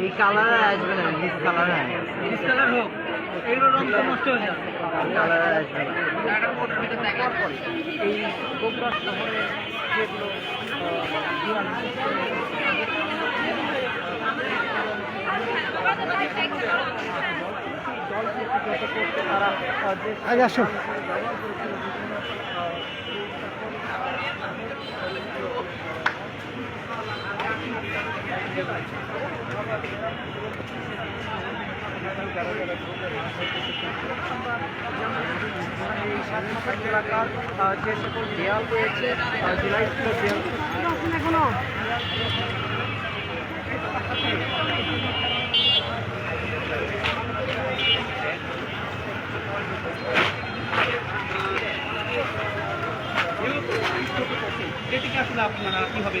এই কালার আসবে না ডিস কালার ডিসকালার হোক এগুলো রং তো নষ্ট হয়ে যাবে। কালার আসবে না। এই গোবরা শহরে যেগুলো আগে আসো। এই স্বাধীনতা এলাকার আহ, যে সকল দেয়াল রয়েছে এখনও এটিকে আসলে আপনারা কীভাবে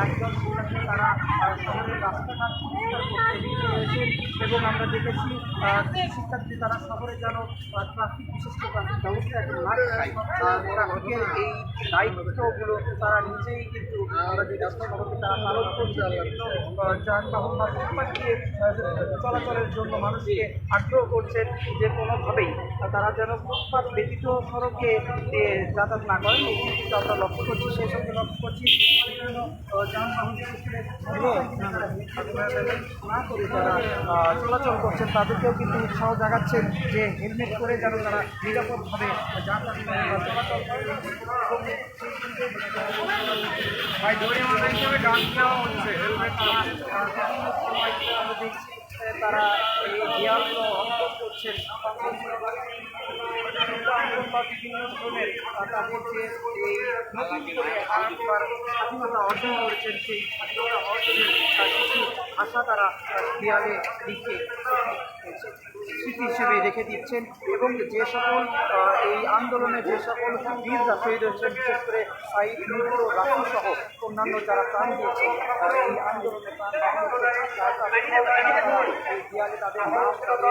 একজন তারা শহরের এবং আমরা দেখেছি শিক্ষার্থী তারা শহরে যেন ট্রাফিক বিশেষ না এই দায়িত্বগুলো তারা নিজেই কিন্তু, আমরা দেখেছি শহরকে তারা যানবাহন বা চলাচলের জন্য মানুষকে আগ্রহ করছেন যে কোনোভাবেই তারা যেন ফুটপাত ব্যতীত সড়কে যাতায়াত না করেন, এটি কিন্তু আমরা লক্ষ্য করছি। সেই সঙ্গে লক্ষ্য করছি না করে চলাচল করছেন, তাদেরকেও কিন্তু উৎসাহ জাগাচ্ছেন যে হেলমেট করে যেন তারা নিরাপদভাবে হচ্ছে, হেলমেট তারা এই দেয়ালগুলো অঙ্কন করছেন। এই অর্জন করেছেন সেই স্বাধীনতা কিছু আশা তারা দেয়ালে লিখে স্মৃতি হিসেবে রেখে দিচ্ছেন এবং যে সকল এই আন্দোলনে যে সকল বীররা শহীদ হয়েছেন বিশেষ করে সাইদ মিত্র রাসু সহ অন্যান্য যারা প্রাণ দিয়েছেন আহ, এই আন্দোলনে প্রাণ দিয়েছেন, তারা তাদের নাম তাদের